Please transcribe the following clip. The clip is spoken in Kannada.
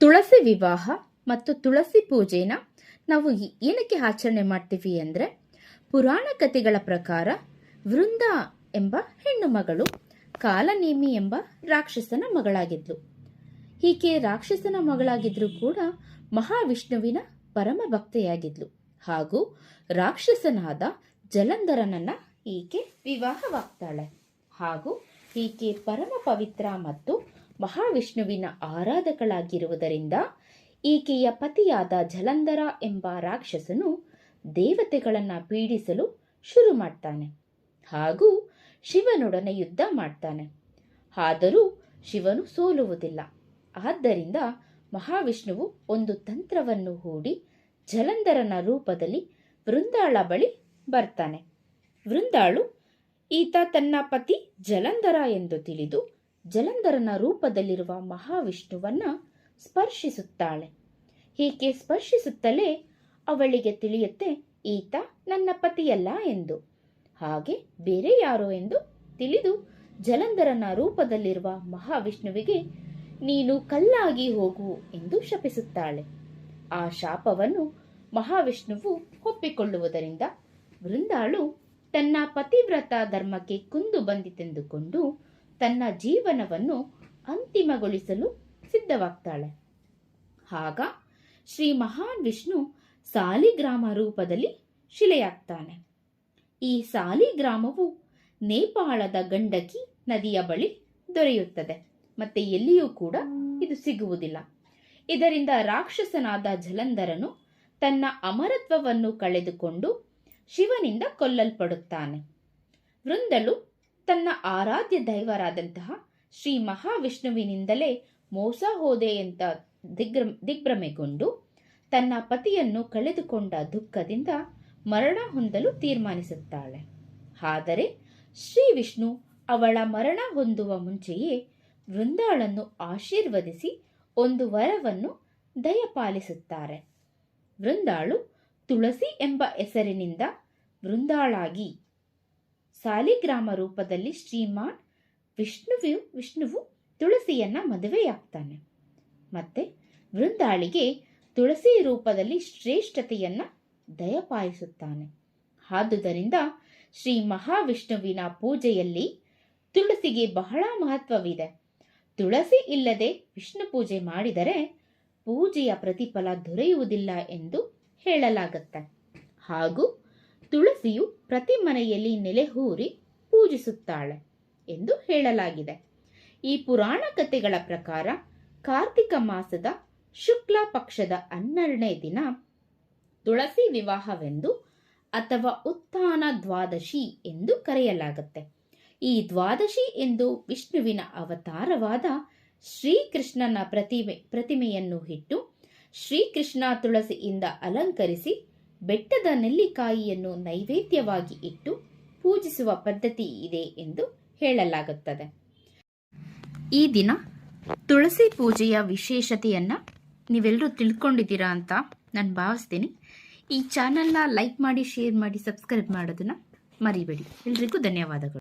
ತುಳಸಿ ವಿವಾಹ ಮತ್ತು ತುಳಸಿ ಪೂಜೆನ ನಾವು ಏನಕ್ಕೆ ಆಚರಣೆ ಮಾಡ್ತೀವಿ ಅಂದರೆ ಪುರಾಣ ಕಥೆಗಳ ಪ್ರಕಾರ ವೃಂದ ಎಂಬ ಹೆಣ್ಣು ಮಗಳು ಕಾಲನೇಮಿ ಎಂಬ ರಾಕ್ಷಸನ ಮಗಳಾಗಿದ್ಲು. ಹೀಗೆ ರಾಕ್ಷಸನ ಮಗಳಾಗಿದ್ರೂ ಕೂಡ ಮಹಾವಿಷ್ಣುವಿನ ಪರಮ ಭಕ್ತೆಯಾಗಿದ್ಲು ಹಾಗೂ ರಾಕ್ಷಸನಾದ ಜಲಂಧರನನ್ನ ಈಕೆ ವಿವಾಹವಾಗ್ತಾಳೆ ಹಾಗೂ ಈಕೆ ಪರಮ ಪವಿತ್ರ ಮತ್ತು ಮಹಾವಿಷ್ಣುವಿನ ಆರಾಧಕಳಾಗಿರುವುದರಿಂದ ಈಕೆಯ ಪತಿಯಾದ ಜಲಂಧರ ಎಂಬ ರಾಕ್ಷಸನು ದೇವತೆಗಳನ್ನು ಪೀಡಿಸಲು ಶುರು ಮಾಡ್ತಾನೆ. ಹಾಗೂ ಶಿವನೊಡನೆ ಯುದ್ಧ ಮಾಡ್ತಾನೆ. ಆದರೂ ಶಿವನು ಸೋಲುವುದಿಲ್ಲ. ಆದ್ದರಿಂದ ಮಹಾವಿಷ್ಣುವು ಒಂದು ತಂತ್ರವನ್ನು ಹೂಡಿ ಜಲಂಧರನ ರೂಪದಲ್ಲಿ ವೃಂದಾಳ ಬಳಿ ಬರ್ತಾನೆ. ವೃಂದಾಳು, ಈತ ತನ್ನ ಪತಿ ಜಲಂಧರ ಎಂದು ತಿಳಿದು ಜಲಂಧರನ ರೂಪದಲ್ಲಿರುವ ಮಹಾವಿಷ್ಣುವನ್ನ ಸ್ಪರ್ಶಿಸುತ್ತಾಳೆ. ಹೀಗೆ ಸ್ಪರ್ಶಿಸುತ್ತಲೇ ಅವಳಿಗೆ ತಿಳಿಯುತ್ತೆ, ಈತ ನನ್ನ ಪತಿಯಲ್ಲ ಎಂದು. ಹಾಗೆ ಬೇರೆ ಯಾರೋ ಎಂದು ತಿಳಿದು ಜಲಂಧರನ ರೂಪದಲ್ಲಿರುವ ಮಹಾವಿಷ್ಣುವಿಗೆ, ನೀನು ಕಲ್ಲಾಗಿ ಹೋಗು ಎಂದು ಶಪಿಸುತ್ತಾಳೆ. ಆ ಶಾಪವನ್ನು ಮಹಾವಿಷ್ಣುವು ಒಪ್ಪಿಕೊಳ್ಳುವುದರಿಂದ ವೃಂದಾಳು ತನ್ನ ಪತಿವ್ರತ ಧರ್ಮಕ್ಕೆ ಕುಂದು ಬಂದಿತೆಂದುಕೊಂಡು ತನ್ನ ಜೀವನವನ್ನು ಅಂತಿಮಗೊಳಿಸಲು ಸಿದ್ಧವಾಗ್ತಾಳೆ. ಆಗ ಶ್ರೀ ಮಹಾನ್ ವಿಷ್ಣು ಸಾಲಿಗ್ರಾಮ ರೂಪದಲ್ಲಿ ಶಿಲೆಯಾಗ್ತಾನೆ. ಈ ಸಾಲಿಗ್ರಾಮವು ನೇಪಾಳದ ಗಂಡಕಿ ನದಿಯ ಬಳಿ ದೊರೆಯುತ್ತದೆ. ಮತ್ತೆ ಎಲ್ಲಿಯೂ ಕೂಡ ಇದು ಸಿಗುವುದಿಲ್ಲ. ಇದರಿಂದ ರಾಕ್ಷಸನಾದ ಜಲಂಧರನು ತನ್ನ ಅಮರತ್ವವನ್ನು ಕಳೆದುಕೊಂಡು ಶಿವನಿಂದ ಕೊಲ್ಲಲ್ಪಡುತ್ತಾನೆ. ವೃಂದಳು ತನ್ನ ಆರಾಧ್ಯ ದೈವರಾದಂತಹ ಶ್ರೀ ಮಹಾವಿಷ್ಣುವಿನಿಂದಲೇ ಮೋಸ ಹೋದೆ ಅಂತ ದಿಗ್ರ, ದಿಗ್ಭ್ರಮೆಗೊಂಡು ತನ್ನ ಪತಿಯನ್ನು ಕಳೆದುಕೊಂಡ ದುಃಖದಿಂದ ಮರಣ ಹೊಂದಲು ತೀರ್ಮಾನಿಸುತ್ತಾಳೆ. ಆದರೆ ಶ್ರೀ ವಿಷ್ಣು ಅವಳ ಮರಣ ಹೊಂದುವ ಮುಂಚೆಯೇ ವೃಂದಾಳನ್ನು ಆಶೀರ್ವದಿಸಿ ಒಂದು ವರವನ್ನು ದಯಪಾಲಿಸುತ್ತಾರೆ. ವೃಂದಾಳು ತುಳಸಿ ಎಂಬ ಹೆಸರಿನಿಂದ ವೃಂದಾಳಾಗಿ ಸಾಲಿಗ್ರಾಮ ರೂಪದಲ್ಲಿ ಶ್ರೀಮಾನ್ ವಿಷ್ಣುವು ವಿಷ್ಣುವು ತುಳಸಿಯನ್ನ ಮದುವೆಯಾಗ್ತಾನೆ. ಮತ್ತೆ ವೃಂದಾಳಿಗೆ ತುಳಸಿ ರೂಪದಲ್ಲಿ ಶ್ರೇಷ್ಠತೆಯನ್ನ ದಯಪಾಯಿಸುತ್ತಾನೆ ಆದುದರಿಂದ ಶ್ರೀ ಮಹಾವಿಷ್ಣುವಿನ ಪೂಜೆಯಲ್ಲಿ ತುಳಸಿಗೆ ಬಹಳ ಮಹತ್ವವಿದೆ. ತುಳಸಿ ಇಲ್ಲದೆ ವಿಷ್ಣು ಪೂಜೆ ಮಾಡಿದರೆ ಪೂಜೆಯ ಪ್ರತಿಫಲ ದೊರೆಯುವುದಿಲ್ಲ ಎಂದು ಹೇಳಲಾಗುತ್ತೆ. ಹಾಗೂ ತುಳಸಿಯು ಪ್ರತಿ ಮನೆಯಲ್ಲಿ ನೆಲೆಹೂರಿ ಪೂಜಿಸುತ್ತಾಳೆ ಎಂದು ಹೇಳಲಾಗಿದೆ. ಈ ಪುರಾಣ ಕಥೆಗಳ ಪ್ರಕಾರ ಕಾರ್ತಿಕ ಮಾಸದ ಶುಕ್ಲ ಪಕ್ಷದ ಹನ್ನೆರಡನೇ ದಿನ ತುಳಸಿ ವಿವಾಹವೆಂದು ಅಥವಾ ಉತ್ಥಾನ ದ್ವಾದಶಿ ಎಂದು ಕರೆಯಲಾಗುತ್ತೆ. ಈ ದ್ವಾದಶಿ ಎಂದು ವಿಷ್ಣುವಿನ ಅವತಾರವಾದ ಶ್ರೀಕೃಷ್ಣನ ಪ್ರತಿಮೆ ಪ್ರತಿಮೆಯನ್ನು ಇಟ್ಟು ಶ್ರೀಕೃಷ್ಣ ತುಳಸಿಯಿಂದ ಅಲಂಕರಿಸಿ ಬೆಟ್ಟದ ನೆಲ್ಲಿಕಾಯಿಯನ್ನು ನೈವೇದ್ಯವಾಗಿ ಇಟ್ಟು ಪೂಜಿಸುವ ಪದ್ಧತಿ ಇದೆ ಎಂದು ಹೇಳಲಾಗುತ್ತದೆ. ಈ ದಿನ ತುಳಸಿ ಪೂಜೆಯ ವಿಶೇಷತೆಯನ್ನು ನೀವೆಲ್ಲರೂ ತಿಳ್ಕೊಂಡಿದ್ದೀರಾ ಅಂತ ನಾನು ಭಾವಿಸ್ತೀನಿ. ಈ ಚಾನಲ್ನ ಲೈಕ್ ಮಾಡಿ, ಶೇರ್ ಮಾಡಿ, ಸಬ್ಸ್ಕ್ರೈಬ್ ಮಾಡೋದನ್ನು ಮರಿಬೇಡಿ. ಎಲ್ರಿಗೂ ಧನ್ಯವಾದಗಳು.